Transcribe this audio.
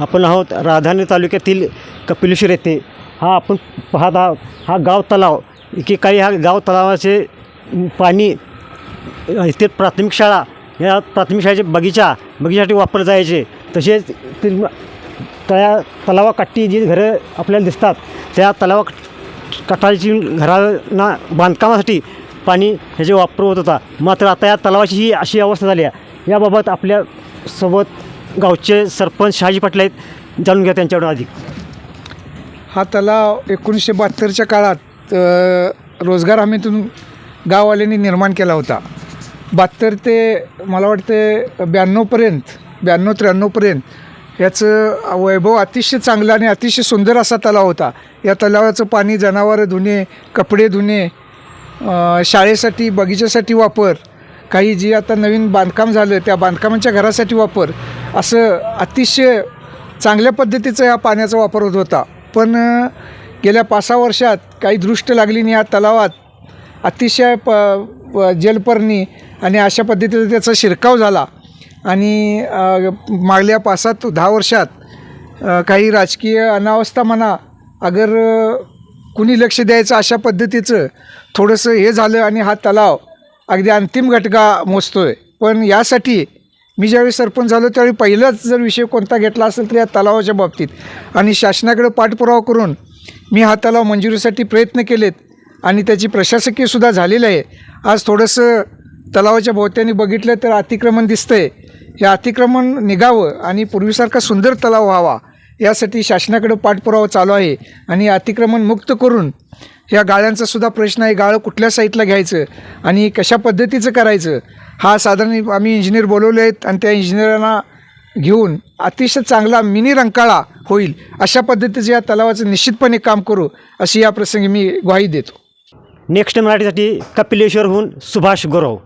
आपण आहोत राधानगरी तालुक्यातील कपिलेश्वर येथे. हा आपण पाहत आहोत हा गाव तलाव एकेकाळी हा गाव तलावाचे पाणी इथे प्राथमिक शाळा या प्राथमिक शाळेचे बगीचा बगीच्यासाठी वापर जायचे. तसेच ते त्या तलावाकाठी जी घरं आपल्याला दिसतात त्या तलावा कठाळची घरांना बांधकामासाठी पाणी ह्याचे वापर होत होता. मात्र आता या तलावाची ही अशी अवस्था झाली आहे. याबाबत आपल्यासोबत गावचे सरपंच शहाजी पाटील आहेत जाणून घ्या त्यांच्याकडून अधिक हा तलाव एकोणीसशे बहात्तरच्या काळात अ, रोजगार हमीतून गाववाल्यांनी निर्माण केला होता. बहात्तर ते मला वाटते ब्याण्णवपर्यंत ब्याण्णव त्र्याण्णवपर्यंत याचं वैभव अतिशय चांगलं आणि अतिशय सुंदर असा तलाव होता. या तलावाचं पाणी जनावरं धुणे कपडे धुणे अ, शाळेसाठी बगीच्यासाठी वापर काही जी आता नवीन बांधकाम झालं त्या बांधकामांच्या घरासाठी वापर असं अतिशय चांगल्या पद्धतीचा या पाण्याचा वापर होत होता. पण गेल्या पाच सहा वर्षात काही दृष्ट लागली नाही या तलावात अतिशय प प- जलपर्णी आणि अशा पद्धतीचा त्याचा शिरकाव झाला. आणि मागल्या पाच सात दहा वर्षात काही राजकीय अनावस्था म्हणा अगर कुणी लक्ष द्यायचं अशा पद्धतीचं थोडंसं हे झालं आणि हा तलाव अगदी अंतिम घटका मोजतो आहे पण यासाठी मी ज्यावेळी सरपंच झालो त्यावेळी पहिलाच जर विषय कोणता घेतला असेल तर या तलावाच्या बाबतीत. आणि शासनाकडे पाठपुरावा करून मी हा तलाव मंजुरीसाठी प्रयत्न केलेत आणि त्याची प्रशासकीयसुद्धा झालेलं आहे. आज थोडंसं तलावाच्या भोवत्याने बघितलं तर अतिक्रमण दिसतंय. हे अतिक्रमण निघावं आणि पूर्वीसारखा सुंदर तलाव व्हावा यासाठी शासनाकडे पाठपुरावा चालू आहे आणि अतिक्रमण मुक्त करून ह्या गाळ्यांचा सुद्धा प्रश्न आहे. गाळं कुठल्या साईटला घ्यायचं आणि कशा पद्धतीचं करायचं? हा साधारण आम्ही इंजिनियर बोलवले आहेत आणि त्या इंजिनियरांना घेऊन अतिशय चांगला मिनी रंकाळा होईल अशा पद्धतीचं या तलावाचं निश्चितपणे काम करू अशी या प्रसंगी मी ग्वाही देतो. नेक्स्ट मराठीसाठी कपिलेश्वरहून सुभाष गौरव.